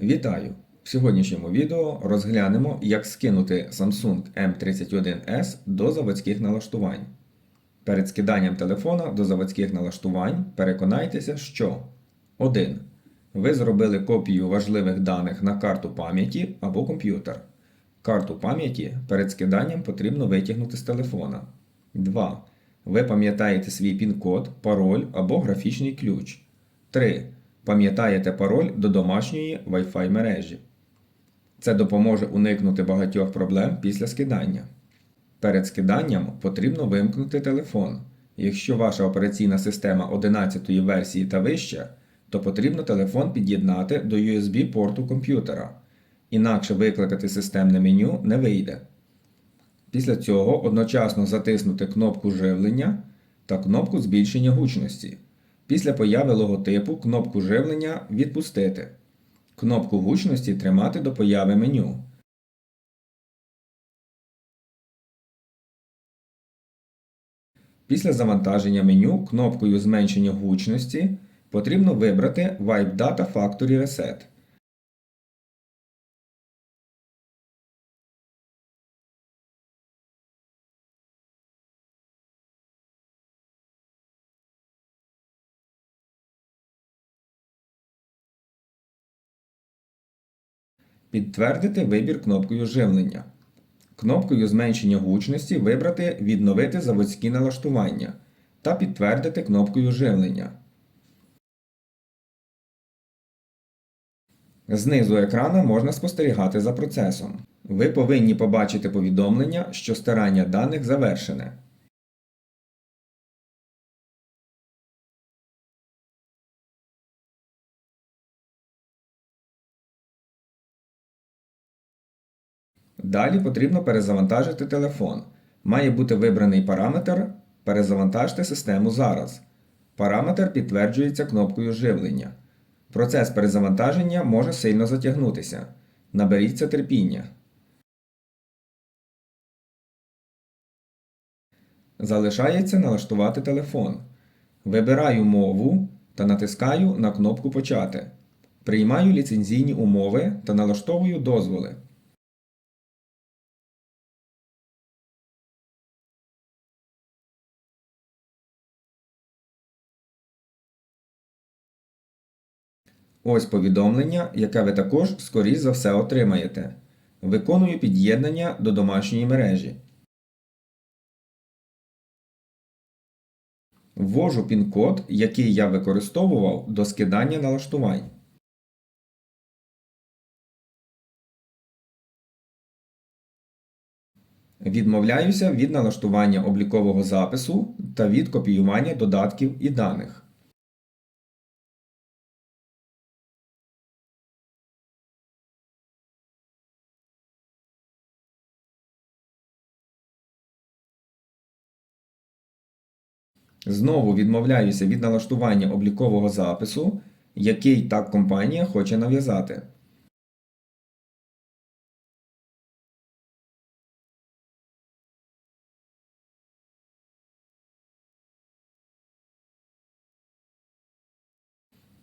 Вітаю! В сьогоднішньому відео розглянемо, як скинути Samsung M31S до заводських налаштувань. Перед скиданням телефона до заводських налаштувань переконайтеся, що 1. Ви зробили копію важливих даних на карту пам'яті або комп'ютер. Карту пам'яті перед скиданням потрібно витягнути з телефона. 2. Ви пам'ятаєте свій пін-код, пароль або графічний ключ. 3. Пам'ятаєте пароль до домашньої Wi-Fi мережі. Це допоможе уникнути багатьох проблем після скидання. Перед скиданням потрібно вимкнути телефон. Якщо ваша операційна система 11 версії та вища, то потрібно телефон під'єднати до USB-порту комп'ютера. Інакше викликати системне меню не вийде. Після цього одночасно затиснути кнопку живлення та кнопку збільшення гучності. Після появи логотипу кнопку живлення відпустити. Кнопку гучності тримати до появи меню. Після завантаження меню кнопкою зменшення гучності потрібно вибрати Wipe Data Factory Reset. Підтвердити вибір кнопкою живлення. Кнопкою зменшення гучності вибрати Відновити заводські налаштування та підтвердити кнопкою живлення. Знизу екрана можна спостерігати за процесом. Ви повинні побачити повідомлення, що стирання даних завершене. Далі потрібно перезавантажити телефон. Має бути вибраний параметр Перезавантажте систему зараз. Параметр підтверджується кнопкою живлення. Процес перезавантаження може сильно затягнутися. Наберіться терпіння. Залишається налаштувати телефон. Вибираю мову та натискаю на кнопку Почати. Приймаю ліцензійні умови та налаштовую дозволи. Ось повідомлення, яке ви також скоріш за все отримаєте. Виконую під'єднання до домашньої мережі. Ввожу пін-код, який я використовував до скидання налаштувань. Відмовляюся від налаштування облікового запису та від копіювання додатків і даних. Знову відмовляюся від налаштування облікового запису, який так компанія хоче нав'язати.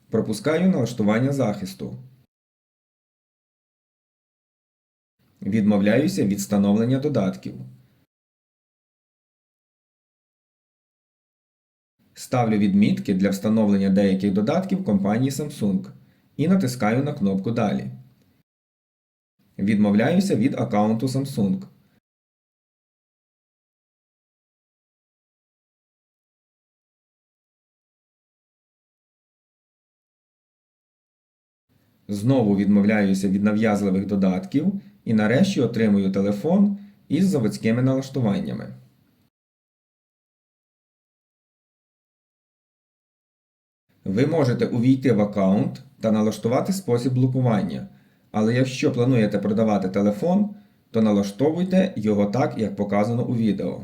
Пропускаю налаштування захисту. Відмовляюся від встановлення додатків. Ставлю відмітки для встановлення деяких додатків компанії Samsung і натискаю на кнопку Далі. Відмовляюся від аккаунту Samsung. Знову відмовляюся від нав'язливих додатків і нарешті отримую телефон із заводськими налаштуваннями. Ви можете увійти в аккаунт та налаштувати спосіб блокування, але якщо плануєте продавати телефон, то налаштовуйте його так, як показано у відео.